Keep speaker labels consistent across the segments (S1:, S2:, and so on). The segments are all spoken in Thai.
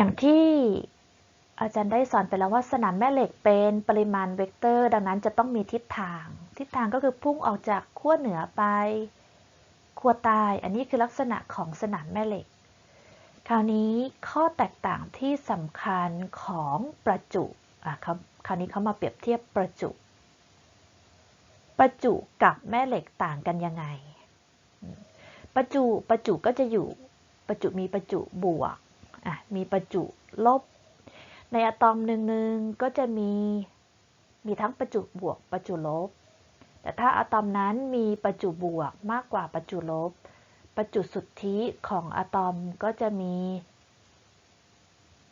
S1: อย่างที่อาจารย์ได้สอนไปแล้วว่าสนามแม่เหล็กเป็นปริมาณเวกเตอร์ ดังนั้นจะต้องมีทิศทาง ทิศทางก็คือพุ่งออกจากขั้วเหนือไปขั้วใต้ อันนี้คือลักษณะของสนามแม่เหล็ก คราวนี้ข้อแตกต่างที่สำคัญของประจุอะครับคราวนี้เขามาเปรียบเทียบประจุ ประจุกับแม่เหล็กต่างกันยังไง ประจุประจุก็จะอยู่ประจุมีประจุบวก อะมีประจุลบ ในอะตอมหนึ่งๆก็จะมีมีทั้งประจุบวกประจุลบ แต่ถ้าอะตอมนั้นมีประจุบวกมากกว่าประจุลบ ประจุสุทธิของอะตอมก็จะมี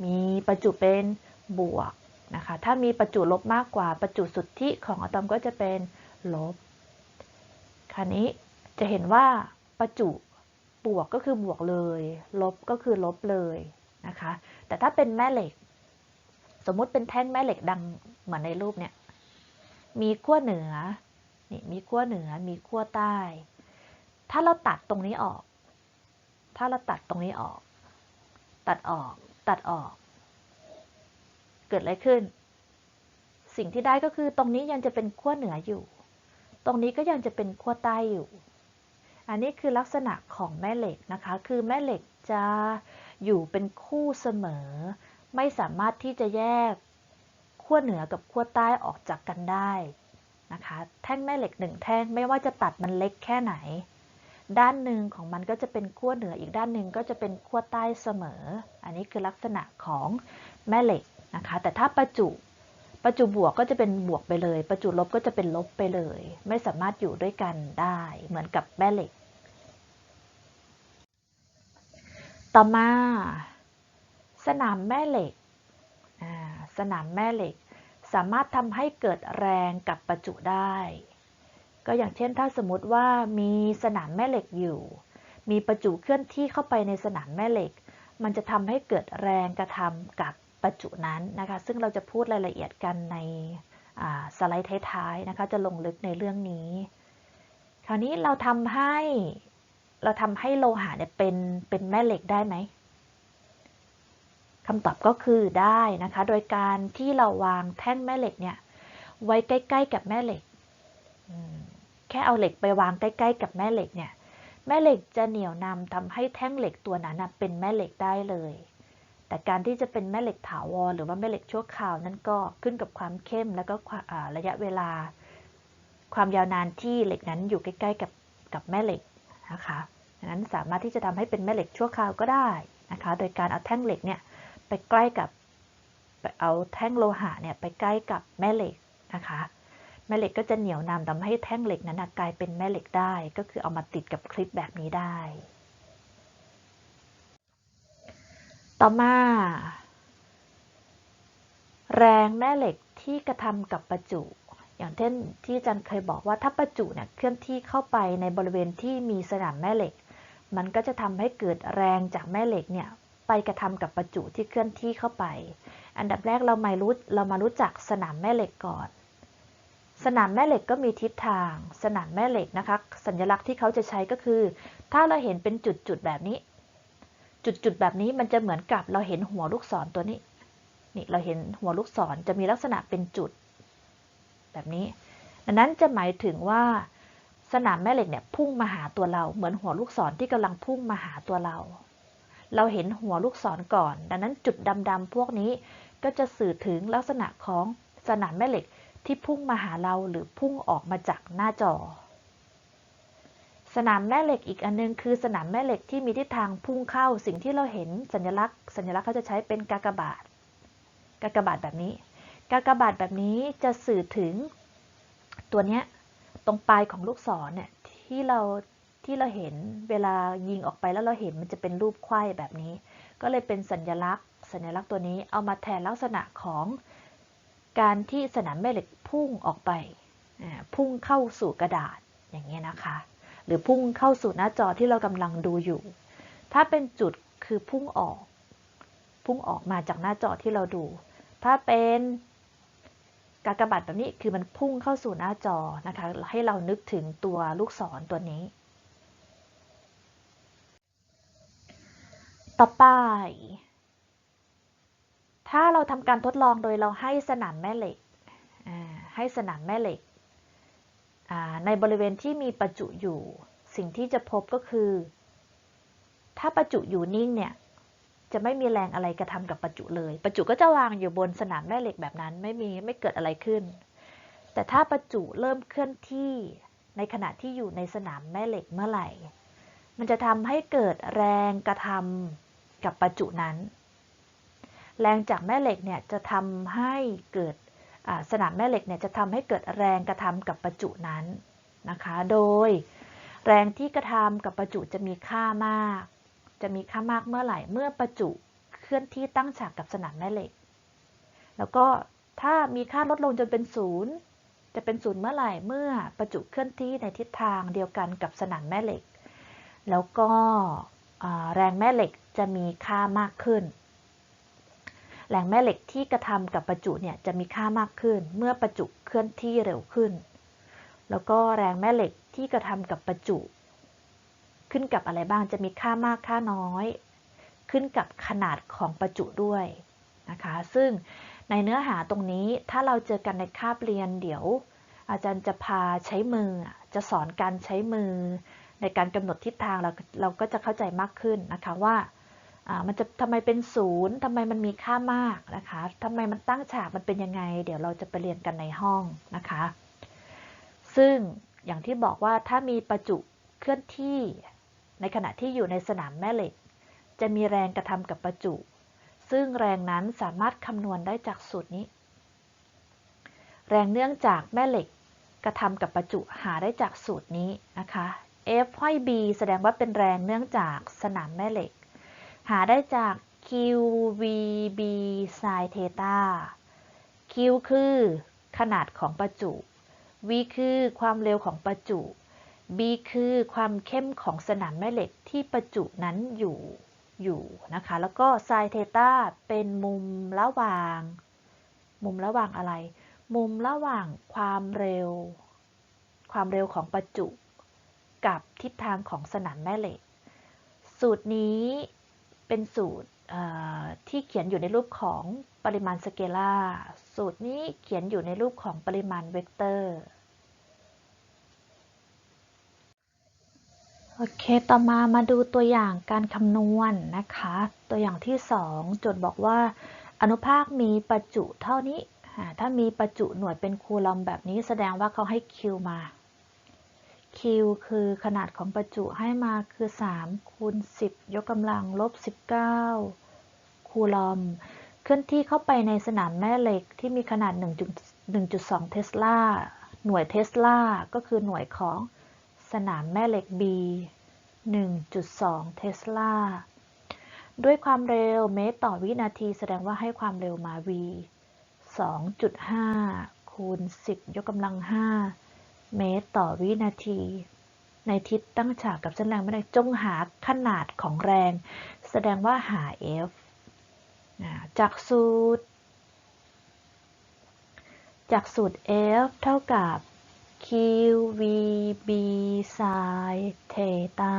S1: มีประจุเป็นบวกนะคะ ถ้ามีประจุลบมากกว่าประจุสุทธิของอะตอมก็จะเป็นลบ คราวนี้จะเห็นว่าประจุ บวกก็คือบวกเลย ลบก็คือลบเลยนะคะ แต่ถ้าเป็นแม่เหล็ก สมมุติเป็นแท่งแม่เหล็กดังเหมือนในรูปเนี่ย มีขั้วเหนือ นี่มีขั้วเหนือ มีขั้วใต้ ถ้าเราตัดตรงนี้ออก ถ้าเราตัดตรงนี้ออก ตัดออก ตัดออก เกิดอะไรขึ้น สิ่งที่ได้ก็คือตรงนี้ยังจะเป็นขั้วเหนืออยู่ ตรงนี้ก็ยังจะเป็นขั้วใต้อยู่ อันนี้คือลักษณะของแม่เหล็กนะคะ คือแม่เหล็กจะอยู่เป็นคู่เสมอ ไม่สามารถที่จะแยกขั้วเหนือกับขั้วใต้ออกจากกันได้นะคะ แท่งแม่เหล็กหนึ่งแท่งไม่ว่าจะตัดมันเล็กแค่ไหน ด้านหนึ่งของมันก็จะเป็นขั้วเหนืออีกด้านหนึ่งก็จะเป็นขั้วใต้เสมอ อันนี้คือลักษณะของแม่เหล็กนะคะ แต่ถ้าประจุ ประจุบวกก็จะเป็นบวกไปเลย ประจุลบก็จะเป็นลบไปเลย ไม่สามารถอยู่ด้วยกันได้เหมือนกับแม่เหล็ก ต่อมา สนามแม่เหล็ก สนามแม่เหล็ก สามารถทำให้เกิดแรงกับประจุได้ ก็อย่างเช่นถ้าสมมติว่ามีสนามแม่เหล็กอยู่ มีประจุเคลื่อนที่เข้าไปในสนามแม่เหล็ก มันจะทำให้เกิดแรงกระทำกับ ประจุนั้นนะคะ ซึ่งเราจะพูดรายละเอียดกันในสไลด์ท้ายๆนะคะ จะลงลึกในเรื่องนี้ คราวนี้เราทำให้ เราทำให้โลหะเนี่ยเป็นเป็นแม่เหล็กได้ไหมคำตอบก็คือได้นะคะ โดยการที่เราวางแท่งแม่เหล็กเนี่ยไว้ใกล้ ๆ กับแม่เหล็ก แค่เอาเหล็กไปวางใกล้ ๆ กับแม่เหล็กเนี่ย แม่เหล็กจะเหนี่ยวนำทำให้แท่งเหล็กตัวนั้นเป็นแม่เหล็กได้เลย แต่การที่จะเป็นแม่เหล็กถาวรหรือว่าแม่เหล็กชั่วคราวนั้นก็ขึ้นกับความเข้มแล้วก็ระยะเวลา ความยาวนานที่เหล็กนั้นอยู่ใกล้ๆกับกับแม่เหล็กนะคะดังนั้นสามารถที่จะทำให้เป็นแม่เหล็กชั่วคราวก็ได้นะคะ โดยการเอาแท่งเหล็กเนี่ยไปใกล้กับเอาแท่งโลหะเนี่ยไปใกล้กับแม่เหล็กนะคะ แม่เหล็กก็จะเหนียวนำทำให้แท่งเหล็กนั้นกลายเป็นแม่เหล็กได้ ก็คือเอามาติดกับคลิปแบบนี้ได้ ต่อมา แรงแม่เหล็กที่กระทำกับประจุ อย่างเช่นที่อาจารย์เคยบอกว่าถ้าประจุเนี่ยเคลื่อนที่เข้าไปในบริเวณที่มีสนามแม่เหล็ก มันก็จะทำให้เกิดแรงจากแม่เหล็กเนี่ยไปกระทำกับประจุที่เคลื่อนที่เข้าไป อันดับแรกเรามารู้เรามารู้จักสนามแม่เหล็กก่อน สนามแม่เหล็กก็มีทิศทาง สนามแม่เหล็กนะคะ สัญลักษณ์ที่เขาจะใช้ก็คือ ถ้าเราเห็นเป็นจุดๆแบบนี้ จุดๆแบบนี้มันจะเหมือนกับเราเห็นหัวลูกศรตัวนี้ นี่เราเห็นหัวลูกศรจะมีลักษณะเป็นจุด แบบนี้ดังนั้นจะหมายถึงว่าสนามแม่เหล็กเนี่ยพุ่งมาหาตัวเรา เหมือนหัวลูกศรที่กำลังพุ่งมาหาตัวเรา เราเห็นหัวลูกศรก่อน ดังนั้นจุดดำๆพวกนี้ก็จะสื่อถึงลักษณะของสนามแม่เหล็กที่พุ่งมาหาเราหรือพุ่งออกมาจากหน้าจอ สนามแม่เหล็กอีกอันนึงคือสนามแม่เหล็กที่มีทิศทางพุ่งเข้าสิ่งที่เราเห็นสัญลักษณ์ สัญลักษณ์เขาจะใช้เป็นกากบาท กากบาทแบบนี้ กากบาทแบบนี้จะสื่อถึงตัวเนี้ยตรงปลายของลูกศรเนี่ยที่เราที่เราเห็นเวลายิงออกไปแล้วเราเห็นมันจะเป็นรูปไขว้แบบนี้ ก็เลยเป็นสัญลักษณ์ สัญลักษณ์ตัวนี้เอามาแทนลักษณะของการที่สนามแม่เหล็กพุ่งออกไป พุ่งเข้าสู่กระดาษอย่างนี้ยนะคะ หรือพุ่งเข้าสู่หน้าจอที่เรากำลังดูอยู่ ถ้าเป็นจุดคือพุ่งออก พุ่งออกมาจากหน้าจอที่เราดู ถ้าเป็นกากบาทแบบนี้คือมันพุ่งเข้าสู่หน้าจอนะคะ ให้เรานึกถึงตัวลูกศรตัวนี้ ต่อไป ถ้าเราทำการทดลองโดยเราให้สนามแม่เหล็ก ให้สนามแม่เหล็ก ในบริเวณที่มีประจุอยู่ สิ่งที่จะพบก็คือ ถ้าประจุอยู่นิ่งเนี่ยจะไม่มีแรงอะไรกระทำกับประจุเลย ประจุก็จะวางอยู่บนสนามแม่เหล็กแบบนั้น ไม่มีไม่เกิดอะไรขึ้น แต่ถ้าประจุเริ่มเคลื่อนที่ในขณะที่อยู่ในสนามแม่เหล็กเมื่อไหร่ มันจะทำให้เกิดแรงกระทำกับประจุนั้น แรงจากแม่เหล็กเนี่ยจะทำให้เกิด สนามแม่เหล็กเนี่ยจะทำให้เกิดแรงกระทำกับประจุนั้นนะคะ โดยแรงที่กระทำกับประจุจะมีค่ามาก จะมีค่ามากเมื่อไหร่ เมื่อประจุเคลื่อนที่ตั้งฉากกับสนามแม่เหล็ก แล้วก็ถ้ามีค่าลดลงจนเป็นศูนย์จะเป็นศูนย์เมื่อไหร่ เมื่อประจุเคลื่อนที่ในทิศทางเดียวกันกับสนามแม่เหล็ก แล้วก็แรงแม่เหล็กจะมีค่ามากขึ้น แรงแม่เหล็กที่กระทำกับประจุเนี่ยจะมีค่ามากขึ้น เมื่อประจุเคลื่อนที่เร็วขึ้น แล้วก็แรงแม่เหล็กที่กระทำกับประจุ ขึ้นกับอะไรบ้างจะมีค่ามากค่าน้อย ขึ้นกับขนาดของประจุด้วยนะคะ ซึ่งในเนื้อหาตรงนี้ถ้าเราเจอกันในคาบเรียนเดี๋ยว อาจารย์จะพาใช้มือจะสอนการใช้มือ ในการกำหนดทิศทางเราเราก็จะเข้าใจมากขึ้นนะคะว่า มันจะทำไมเป็นศูนย์ทำไมมันมีค่ามากนะคะทำไมมันตั้งฉากมันเป็นยังไง เดี๋ยวเราจะไปเรียนกันในห้องนะคะ ซึ่งอย่างที่บอกว่าถ้ามีประจุเคลื่อนที่ในขณะที่อยู่ในสนามแม่เหล็ก จะมีแรงกระทำกับประจุ ซึ่งแรงนั้นสามารถคำนวณได้จากสูตรนี้ แรงเนื่องจากแม่เหล็กกระทำกับประจุหาได้จากสูตรนี้นะคะ F ห้อย B แสดงว่าเป็นแรงเนื่องจากสนามแม่เหล็ก หาได้จาก Q V B sin theta Q คือขนาดของประจุ V คือความเร็วของประจุ B คือความเข้มของสนามแม่เหล็กที่ประจุนั้นอยู่อยู่นะคะ แล้วก็ sin theta เป็นมุมระหว่าง มุมระหว่างอะไร มุมระหว่างความเร็ว ความเร็วของประจุ กับทิศทางของสนามแม่เหล็ก สูตรนี้ เป็นสูตรที่เขียนอยู่ในรูปของปริมาณสเกลาสูตรนี้เขียนอยู่ในรูปของปริมาณเวกเตอร์ โอเค ต่อมามาดูตัวอย่างการคำนวณนนะคะ ตัวอย่างที่ 2 โจทย์บอกว่า อนุภาคมีประจุเท่านี้ ถ้ามีประจุหน่วยเป็นคูลอมแบบนี้แสดงว่าเขาให้ Q มา Q คือขนาดของประจุให้มาคือ 3 คูณ 10 ยกกำลังลบ 19 คูลอม เคลื่อนที่เข้าไปในสนามแม่เหล็กที่มีขนาด 1.2 เทสลา หน่วยเทสลา ก็คือหน่วยของสนามแม่เหล็ก B 1.2 เทสลา ด้วยความเร็วเมตรต่อวินาทีแสดงว่าให้ความเร็วมา v 2.5 คูณ 10 ยกกำลัง 5 เมตรต่อวินาที ในทิศตั้งฉากกับเส้นแรงไม่ได้จงหาขนาดของแรง แสดงว่าหา F จากสูตร จากสูตร F เท่ากับ Q V B sin theta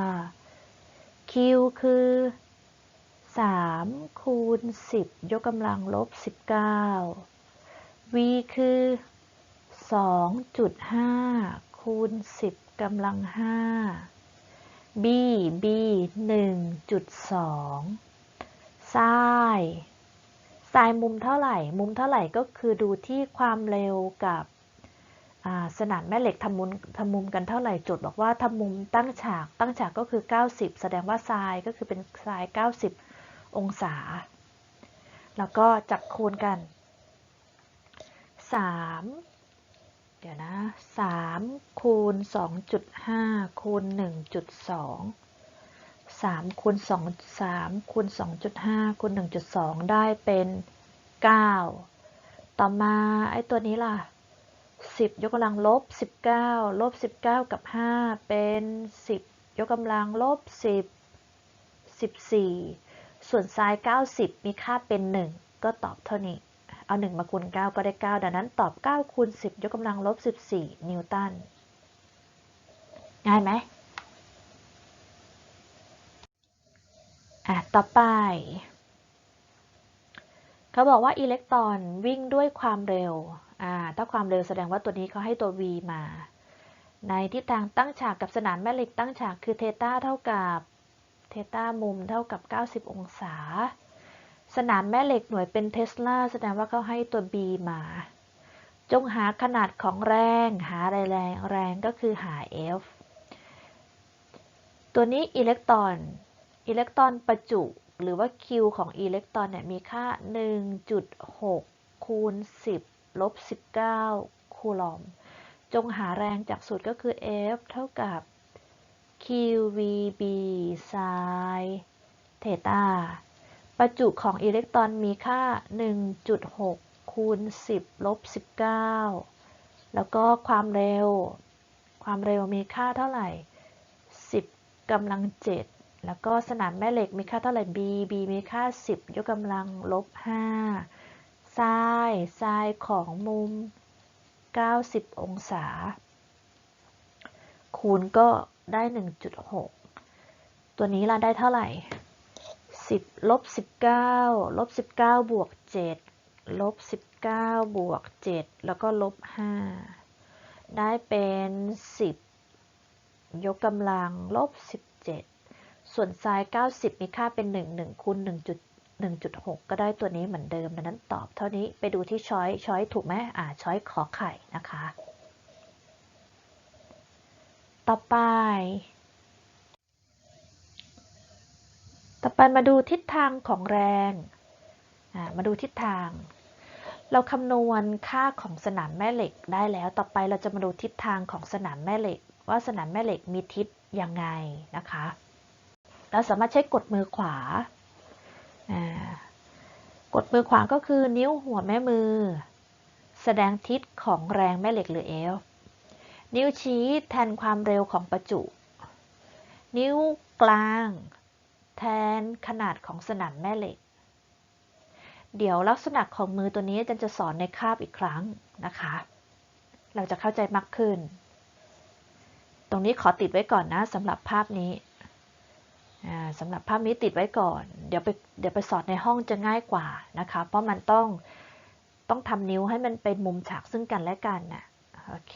S1: Q คือ 3 คูณ 10 ยกกำลังลบ 19 V คือ 2.5 คูณ 10กำลัง 5 B B 1.2ซ้ายซ้ายมุมเท่าไหร่ มุมเท่าไหร่ก็คือดูที่ความเร็วกับสนามแม่เหล็กทำมุมทำมุมกันเท่าไหร่จทย์บอกว่าทำมุมตั้งฉากตั้งฉากก็คือ 90 แสดงว่าซ้ายก็คือเป็นซ้าย 90 องศา แล้วก็จับคูณกัน 3 ดี๋ยวนะ3คูณ2.5คูณ1.2 3คูณ2 3คูณ2.5คูณ1.2ได้เป็น9ต่อมาไอ้ตัวนี้ล่ะ10ยกกำลังลบ19ลบ19กับ5เป็น10ยกกำลังลบ10 14ส่วนซ้าย90มีค่าเป็น1ก็ตอบเท่านี้ เอา 1 มาคูณ 9 ก็ได้ 9 ดังนั้นตอบ 9 คูณ 10 ยกกำลังลบ 14 นิวตัน ง่ายไหมอะ ต่อไป เขาบอกว่าอิเล็กตรอนวิ่งด้วยความเร็ว อ่า ถ้าความเร็วแสดงว่าตัวนี้เขาให้ตัว v มา ในทิศทางตั้งฉากกับสนามแม่เหล็กตั้งฉากคือเทต้าเท่ากับเทต้ามุมเท่ากับ 90 องศา สนามแม่เหล็กหน่วยเป็นเทสลาแสดงว่าเขาให้ตัว b มา จงหาขนาดของแรง หาอะไรแรงแรงก็คือหา F ตัวนี้อิเล็กตรอนอิเล็กตรอนประจุหรือว่า Q ของอิเล็กตรอนเนี่ยมีค่า 1.6 คูณ 10 ลบ 19 คูลอม จงหาแรงจากสูตรก็คือ F เท่ากับ QVB sin เทตา ประจุของอิเล็กตรอนมีค่า 1.6 คูณ 10 ลบ 19 แล้วก็ความเร็ว ความเร็วมีค่าเท่าไหร่ 10กำลัง 7 แล้วก็สนามแม่เหล็กมีค่าเท่าไหร่ B B มีค่า 10 ยกกำลังลบ5ไซน์ไซน์ของมุม 90 องศา คูณก็ได้ 1.6 ตัวนี้เราได้เท่าไหร่ 10ลบ19ลบ19บวก7ลบ19บวก7แล้วก็ลบ5ได้เป็น10ยกกำลังลบ17ส่วนไซน์90มีค่าเป็น1 1คูณ1.1.6ก็ได้ตัวนี้เหมือนเดิมดังนั้นตอบเท่านี้ไปดูที่ช้อยช้อยถูกไหมอ่าช้อยขอไข่นะคะ ต่อไป ต่อไปมาดูทิศทางของแรง มาดูทิศทาง เราคำนวณค่าของสนามแม่เหล็กได้แล้ว ต่อไปเราจะมาดูทิศทางของสนามแม่เหล็ก ว่าสนามแม่เหล็กมีทิศยังไงนะคะ เราสามารถใช้กดมือขวา กดมือขวาก็คือนิ้วหัวแม่มือ แสดงทิศของแรงแม่เหล็กหรือ F นิ้วชี้แทนความเร็วของประจุ นิ้วกลาง แทนขนาดของสนามแม่เหล็ก เดี๋ยวลักษณะของมือตัวนี้อาจารย์จะสอนในคาบอีกครั้งนะคะ เราจะเข้าใจมากขึ้น ตรงนี้ขอติดไว้ก่อนนะสำหรับภาพนี้สำหรับภาพนี้ติดไว้ก่อน เดี๋ยวไปเดี๋ยวไปสอนในห้องจะง่ายกว่านะคะ เพราะมันต้องต้องทำนิ้วให้มันเป็นมุมฉากซึ่งกันและกันนะโอเค